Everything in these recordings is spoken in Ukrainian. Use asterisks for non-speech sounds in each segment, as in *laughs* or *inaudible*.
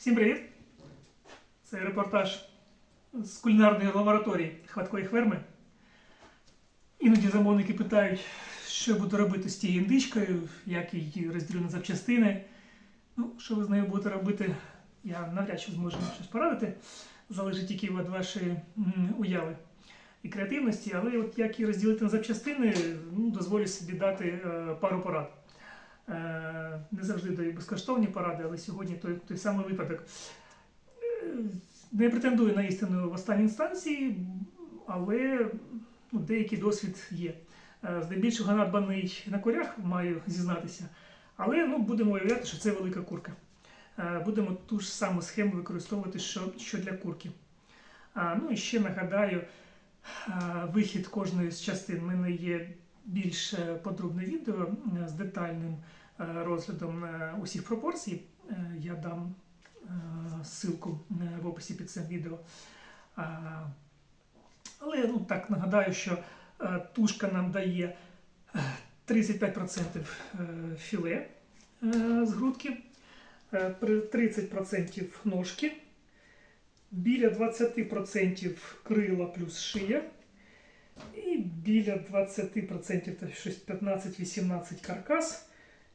Всім привіт! Це репортаж з кулінарної лабораторії хваткої ферми. Іноді замовники питають, що я буду робити з тією індичкою, як її розділю на запчастини. Ну, що ви з нею будете робити, я навряд чи зможу щось порадити. Залежить тільки від вашої уяви і креативності, але от як її розділити на запчастини, ну, дозволю собі дати е, пару порад. Е, Не завжди даю безкоштовні поради, але сьогодні той, той самий випадок. Е, Не претендую на істину в останній інстанції, але ну, деякий досвід є. Е, Здебільшого надбаний на корях, маю зізнатися. Але ну, будемо уявляти, що це велика курка. Будемо ту ж саму схему використовувати, що, що для курки. Ну і ще нагадаю, вихід кожної з частин. У мене є більш е, подробне відео з детальним е, розглядом е, усіх пропорцій. Я дам ссылку в описі під цим відео. Але ну, так нагадаю, що тушка нам дає е, 35% е, філе з грудки, е, 30% ножки, біля 20% крила плюс шия. І біля 20%, щось 15-18 каркас.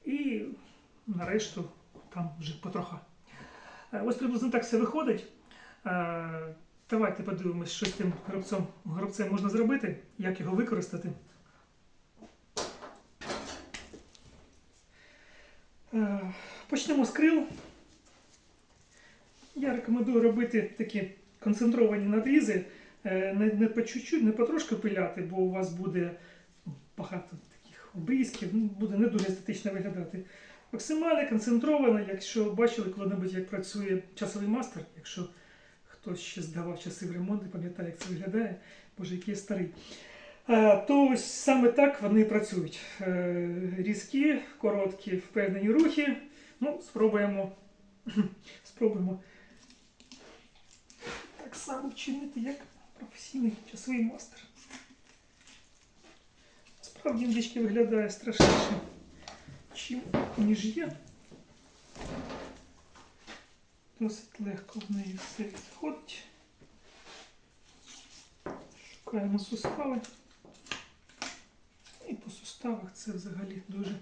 І нарешту там вже потроха. Е, Ось приблизно так все виходить. Е, Давайте подивимось, що з тим гробцем, гробцем можна зробити, як його використати. Е, Почнемо з крил. Я рекомендую робити такі концентровані надрізи, не, не по чуть-чуть, не потрошки пиляти, бо у вас буде багато таких обрізків, ну, буде не дуже естетично виглядати. Максимально концентровано, якщо бачили коли-небудь, як працює часовий мастер, якщо хтось ще здавав часи в ремонт і пам'ятає, як це виглядає, боже, який я старий. Е, То ось саме так вони працюють. Е, Різкі, короткі, впевнені рухи. Ну, спробуємо. *clears throat* спробуємо так само вчинити, як професійний часовий мастер. Справді індички виглядає страшніше, чим, ніж є. Досить легко в неї все відходить. Шукаємо сустави. І по суставах це взагалі дуже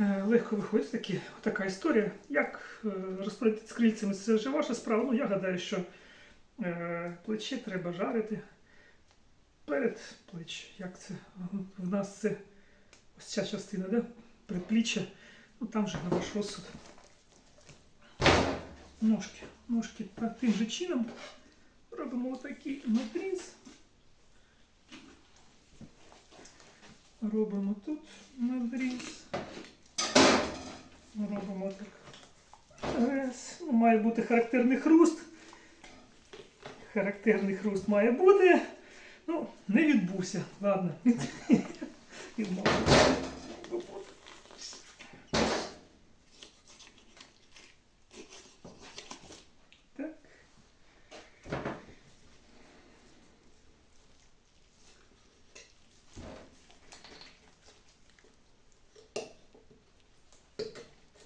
е, легко виходить такі, така історія. Як е, розпорядити з крильцями, це вже ваша справа. Ну, я гадаю, що е, плече треба жарити перед плеч. Як це? В нас це ось ця частина, да? предпліччя. Ну там вже на ваш розсуд. Ножки. Ножки тим же чином робимо отакий надріз. Робимо тут надріз. Робимо так. Раз. Ну, має бути характерний хруст. Характерний хруст має бути. Ну, не відбувся. Ладно. *laughs* Так.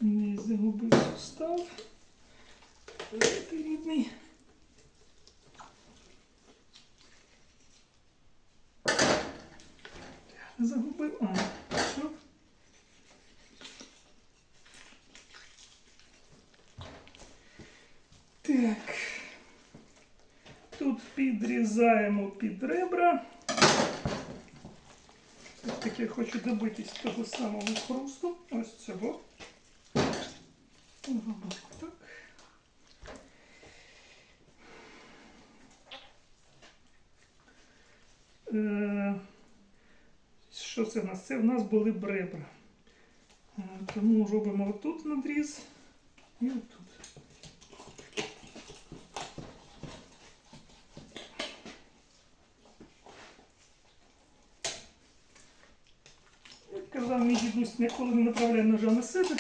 Не загубив сустав. Рідний. Не загубив. А, що? Так. Тут підрізаємо під ребра. Все-таки я хочу добитись того самого хрусту. Ось цього. Так. Е, Що це в нас? Це в нас були б ребра. Е, Тому робимо отут надріз і отут. Ніколи не направляє ножа на себе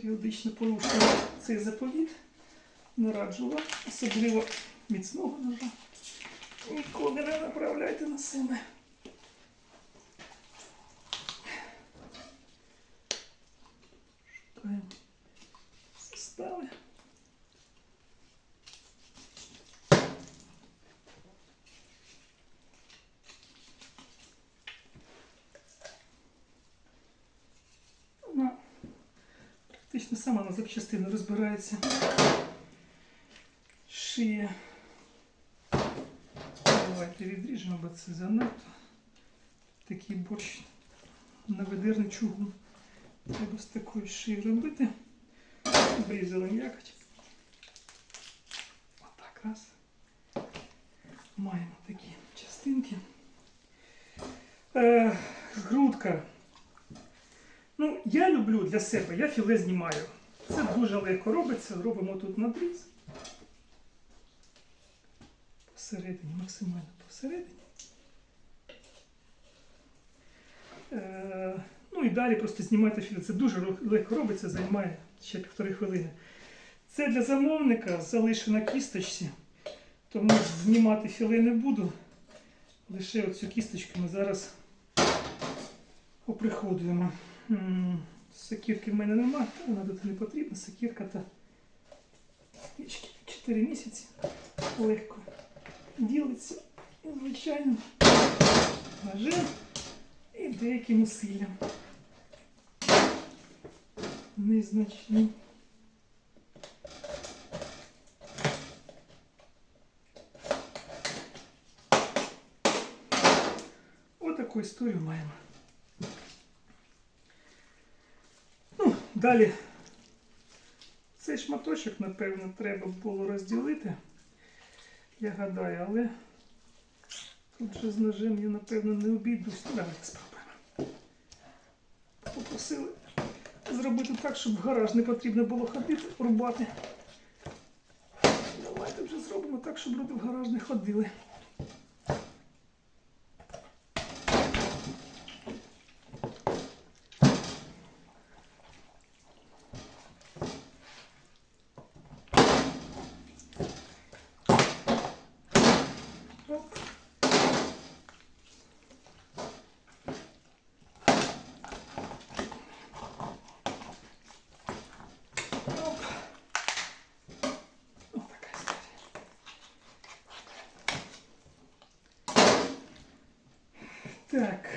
періодично порушуємо цей заповіт. Не особливо міцного ножа. Ніколи не направляйте на себе. Шукаємо состави. Бачите, сама на запчастини розбирається. Шия. Давайте відріжемо, бо це занадто. Такий борщ на ведерний чугун. Треба з такої шиї робити. Обрізали м'якоть. Отак раз. Маємо такі частинки. Е, грудка. Ну, я люблю для себе, я філе знімаю. Це дуже легко робиться. Робимо тут надріз. Посередині, максимально посередині. Е, ну і далі просто знімати філе. Це дуже легко робиться, займає ще півтори хвилини. Це для замовника залишу на кісточці, тому знімати філе не буду. Лише оцю кісточку ми зараз оприходуємо. Сокірки в мене нема, вона тут не потрібна. Сокірка та пічки 4 місяці легко ділиться. І, Звичайно, ножем і деяким усиллям. Незначні. Отаку історію маємо. Ну, далі цей шматочок, напевно, треба було розділити. Я гадаю, але тут же з ножем я, напевно, не обійдусь. Давайте спробуємо. Попросили зробити так, щоб в гараж не потрібно було ходити, рубати. Давайте вже зробимо так, щоб люди в гараж не ходили. Оп. Оп. Ось така історія. Так.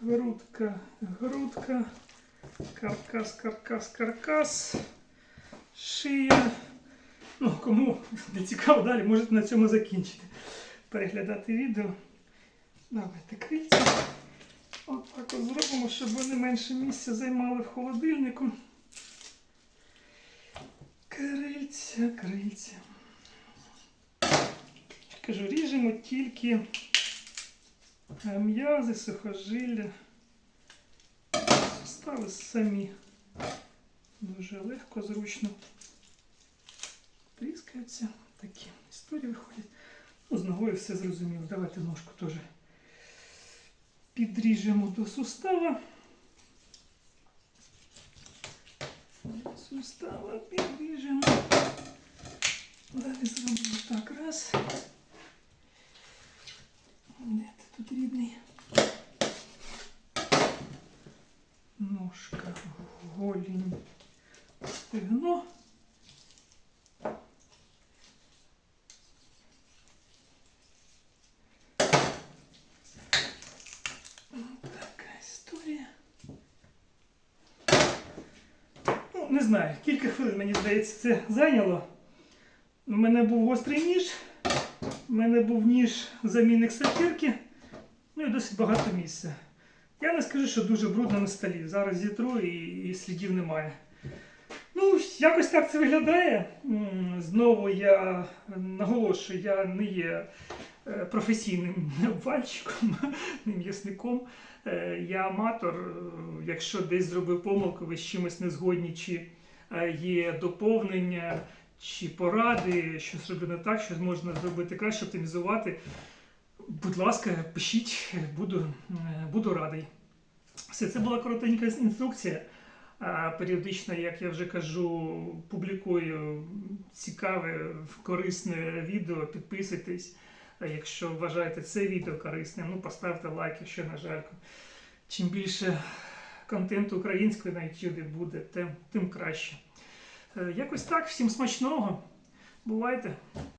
Грудка, грудка, каркас, каркас, каркас, шия. Ну, кому не цікаво далі, можете на цьому закінчити. Переглядати відео. Давайте крильця. От так от зробимо, щоб вони менше місця займали в холодильнику. Крильця, крильця. Кажу, ріжемо тільки м'язи, сухожилля. Сустави самі. Дуже легко, зручно тріскаються. Такі історії виходять. Ну, з ногою все зрозуміло. Давайте ножку теж підріжемо до сустава. Сустава підріжемо. Далі зробимо так. Раз. Рідний? Ножка, голінь, стегно. Ну, не знаю, кілька хвилин, мені здається, це зайняло. У мене був гострий ніж, у мене був ніж замінник сапірки, ну і досить багато місця. Я не скажу, що дуже брудно на столі. Зараз зітру і, і слідів немає. Ну, якось так це виглядає. Знову я наголошую, я не є е, професійним *laughs* обвальщиком, *laughs* не м'ясником. Е, Я аматор. Якщо десь зробив помилку, ви з чимось не згодні, чи е, є доповнення, чи поради, що зробити не так, що можна зробити краще, оптимізувати. Будь ласка, пишіть, буду, буду радий. Все, це була коротенька інструкція. Періодично, як я вже кажу, публікую цікаве, корисне відео. Підписуйтесь. Якщо вважаєте це відео корисним, ну поставте лайк, якщо на жаль. Чим більше контенту української на YouTube буде, тим, тим краще. Е, Якось так, всім смачного. Бувайте!